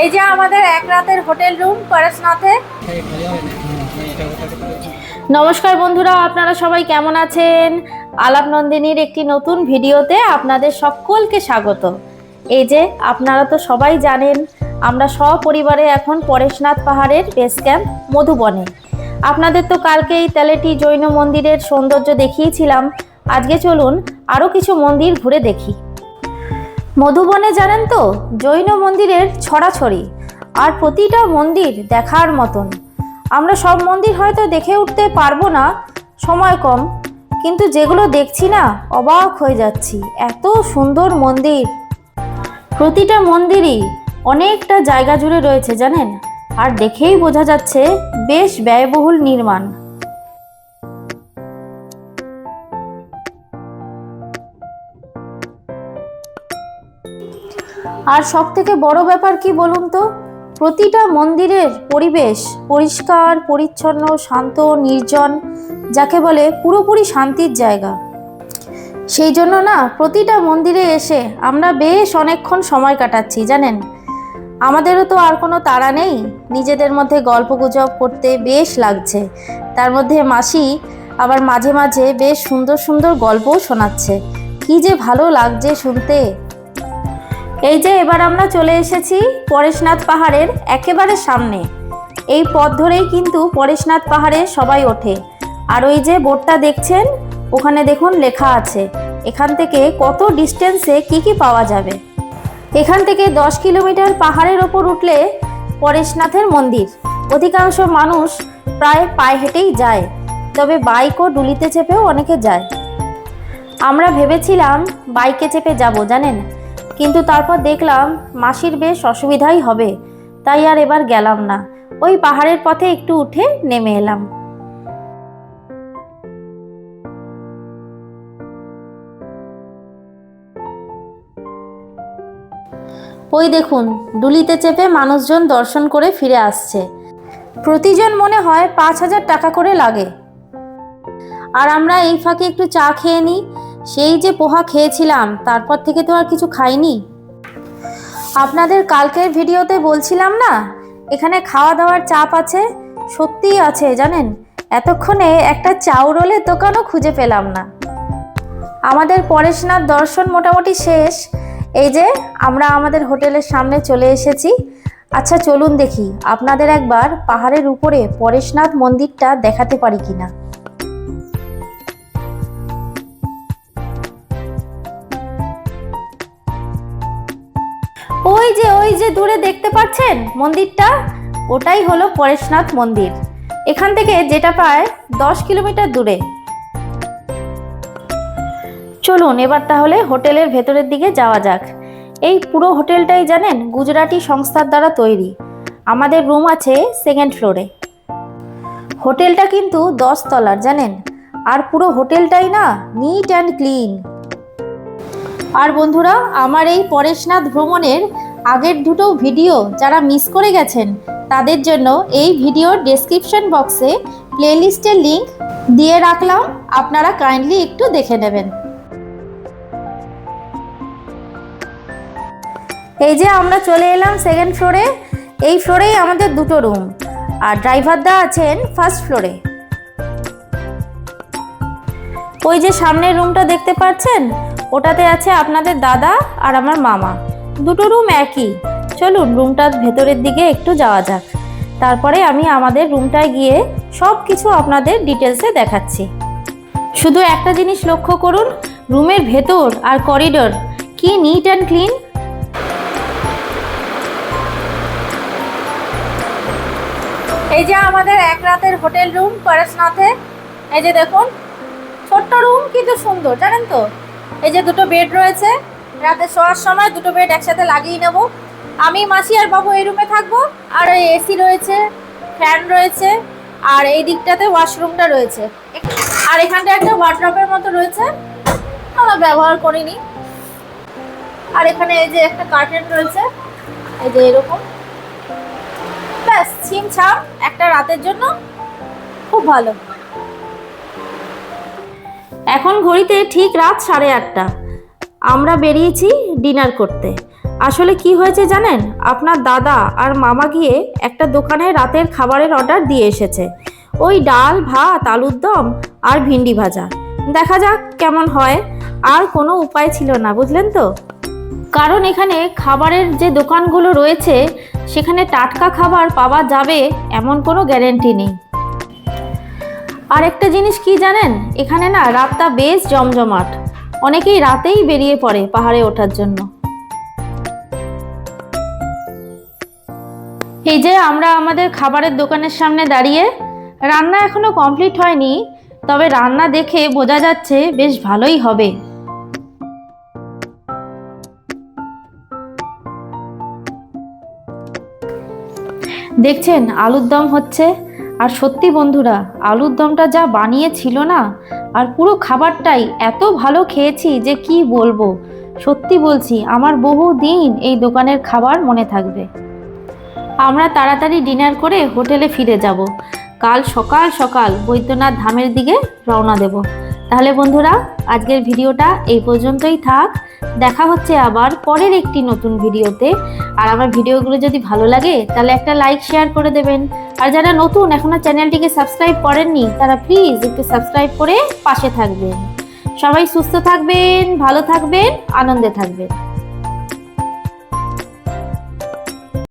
এই যে আমাদের এক রাতের হোটেল রুম পরেশনাথে। নমস্কার বন্ধুরা, আপনারা সবাই কেমন আছেন? আলাপ নন্দিনীর একটি নতুন ভিডিওতে আপনাদের সকলকে স্বাগত। এই যে, আপনারা তো সবাই জানেন, আমরা সপরিবারে এখন পরেশনাথ পাহাড়ের বেস ক্যাম্প মধুবনে। আপনাদের তো কালকে এই তেলেটি জৈন মন্দিরের সৌন্দর্য দেখিয়েছিলাম। আজকে চলুন আরও কিছু মন্দির ঘুরে দেখি। মধুবনে জানেন তো, জৈন মন্দিরের ছড়াছড়ি। আর প্রতিটা মন্দির দেখার মতন। আমরা সব মন্দির হয়তো দেখে উঠতে পারব না, সময় কম। কিন্তু যেগুলো দেখছি না, অবাক হয়ে যাচ্ছি। এত সুন্দর মন্দির। প্রতিটা মন্দিরই অনেকটা জায়গা জুড়ে রয়েছে, জানেন? আর দেখেই বোঝা যাচ্ছে, বেশ ব্যয়বহুল নির্মাণ। আর সব থেকে বড় ব্যাপার কি বলুন তো? প্রতিটা মন্দিরের পরিবেশ পরিষ্কার, পরিচ্ছন্ন, শান্ত, নির্জন, যাকে বলে পুরোপুরি শান্তির জায়গা। সেই জন্য না, প্রতিটা মন্দিরে এসে আমরা বেশ অনেকক্ষণ সময় কাটাচ্ছি, জানেন? আমাদেরও তো আর কোনো তাড়া নেই। নিজেদের মধ্যে গল্প গুজব করতে বেশ লাগছে। তার মধ্যে মাসি আবার মাঝে মাঝে বেশ সুন্দর সুন্দর গল্পও শোনাচ্ছে। কি যে ভালো লাগছে শুনতে। এই যে এবার আমরা চলে এসেছি পরেশনাথ পাহাড়ের একেবারে সামনে। এই পথ ধরেই কিন্তু পরেশনাথ পাহাড়ে সবাই ওঠে। আর ওই যে বোর্ডটা দেখছেন, ওখানে দেখুন লেখা আছে, এখান থেকে কত ডিস্টেন্সে কি কি পাওয়া যাবে। এখান থেকে দশ কিলোমিটার পাহাড়ের ওপর উঠলে পরেশনাথের মন্দির। অধিকাংশ মানুষ প্রায় পায়ে হেঁটেই যায়, তবে বাইক ও ডুলিতে চেপেও অনেকে যায়। আমরা ভেবেছিলাম বাইকে চেপে যাব, জানেন? কিন্তু তারপর দেখলাম মাসির বেশ অসুবিধাই হবে, তাই আর এবার গেলাম না। ওই পাহাড়ের পথে একটু উঠে নেমে এলাম। ওই দেখুন, ডুলিতে চেপে মানুষজন দর্শন করে ফিরে আসছে। প্রতিজন মনে হয় পাঁচ হাজার টাকা করে লাগে। আর আমরা এই ফাঁকে একটু চা খেয়ে নিই সেই যে পোহা খেয়েছিলাম, তারপর থেকে তো আর কিছু খাইনি। আপনাদের কালকের ভিডিওতে বলছিলাম না, এখানে খাওয়া দাওয়ার চাপ আছে, সত্যিই আছে, জানেন? এতক্ষণে একটা চাউরোলের দোকানও খুঁজে পেলাম না। আমাদের পরেশনাথ দর্শন মোটামুটি শেষ। এই যে, আমরা আমাদের হোটেলের সামনে চলে এসেছি। আচ্ছা চলুন দেখি, আপনাদের একবার পাহাড়ের উপরে পরেশনাথ মন্দিরটা দেখাতে পারি কিনা। ওই যে ওই যে দূরে দেখতে পাচ্ছেন মন্দিরটা? ওটাই হলো পরেশনাথ মন্দির। এখান থেকে যেটা প্রায় দশ কিলোমিটার দূরে। চলুন, এবার তাহলে হোটেলের ভেতরের দিকে যাওয়া যাক। এই পুরো হোটেলটাই জানেন গুজরাটি সংস্থার দ্বারা তৈরি। আমাদের রুম আছে সেকেন্ড ফ্লোরে হোটেলটা কিন্তু দশ তলার জানেন? আর পুরো হোটেলটাই না নিট অ্যান্ড ক্লিন আর বন্ধুরা, আমার এই পরেশনাথ ভ্রমণের আগের দুটো ভিডিও যারা মিস করে গেছেন, তাদের জন্য এই ভিডিওর ডেসক্রিপশন বক্সে প্লেলিস্টের লিংক দিয়ে রাখলাম। আপনারা কাইন্ডলি একটু দেখে নেবেন। এই যে আমরা চলে এলাম সেকেন্ড ফ্লোরে এই ফ্লোরেই আমাদের দুটো রুম আর ড্রাইভার দা আছেন ফার্স্ট ফ্লোরে ওই যে সামনের রুমটা দেখতে পাচ্ছেন? ওটাতে আছে আপনাদের দাদা আর আমার মামা। দুটো রুম একই। চলুন রুমটার ভেতরের দিকে একটু যাওয়া যাক। তারপরে আমি আমাদের রুমটায় গিয়ে সব কিছু আপনাদের ডিটেলসে দেখাচ্ছি। শুধু একটা জিনিস লক্ষ্য করুন, রুমের ভেতর আর করিডোর কি নিট অ্যান্ড ক্লিন এই যে আমাদের এক রাতের হোটেল রুম পরেশনাথে এই যে দেখুন, ছোট্ট রুম কিন্তু সুন্দর, জানেন তো? এই যে দুটো বেড রয়েছে, রাতে শোয়ার সময় দুটো বেড একসাথে লাগিয়ে নেব। আমি, মাসি আর বাবু এই রুমে থাকব, আর এই এসি রয়েছে ফ্যান রয়েছে, আর এই দিকটাতে ওয়াশরুমটা রয়েছে। আর এখানটা একটা ওয়ার্ড্রপের মতো রয়েছে, আমরা ব্যবহার করিনি। আর এখানে এই যে একটা কার্টেন রয়েছে, এই যে এরকম। ব্যাস ছিম ছাম একটা রাতের জন্য খুব ভালো। এখন ঘড়িতে ঠিক রাত সাড়ে আটটা। আমরা বেরিয়েছি ডিনার করতে। আসলে কি হয়েছে জানেন? আপনার দাদা আর মামা গিয়ে একটা দোকানে রাতের খাবারের অর্ডার দিয়ে এসেছে। ওই ডাল, ভাত, আলুর দম আর ভিন্ডি ভাজা। দেখা যাক কেমন হয়। আর কোনো উপায় ছিল না, বুঝলেন তো? কারণ এখানে খাবারের যে দোকানগুলো রয়েছে, সেখানে টাটকা খাবার পাওয়া যাবে এমন কোনো গ্যারেন্টি নেই। আর একটা জিনিস কি জানেন? এখানে না রাতটা বেশ জমজমাট। অনেকেই রাতেই বেরিয়ে পড়ে পাহাড়ে ওঠার জন্য। এই যে আমরা আমাদের খাবারের দোকানের সামনে দাঁড়িয়ে, রান্না এখনও কমপ্লিট হয়নি, তবে রান্না দেখে বোঝা যাচ্ছে বেশ ভালোই হবে। দেখছেন, আলুর দম হচ্ছে আর সত্যি বন্ধুরা, আলুর দমটা যা বানিয়েছিল না, আর পুরো খাবারটাই এত ভালো খেয়েছি যে কি বলব। সত্যি বলছি, আমার বহু দিন এই দোকানের খাবার মনে থাকবে। আমরা তাড়াতাড়ি ডিনার করে হোটেলে ফিরে যাব। কাল সকাল সকাল বৈদ্যনাথ ধামের দিকে রওনা দেব। তাহলে বন্ধুরা, আজকের ভিডিওটা এই পর্যন্তই থাক। দেখা হচ্ছে আবার পরের একটি নতুন ভিডিওতে। আর আমার ভিডিওগুলো যদি ভালো লাগে, তাহলে একটা লাইক শেয়ার করে দেবেন। আর যারা নতুন এখনও চ্যানেলটিকে সাবস্ক্রাইব করেননি, তারা প্লিজ একটু সাবস্ক্রাইব করে পাশে থাকবেন। সবাই সুস্থ থাকবেন, ভালো থাকবেন, আনন্দে থাকবেন।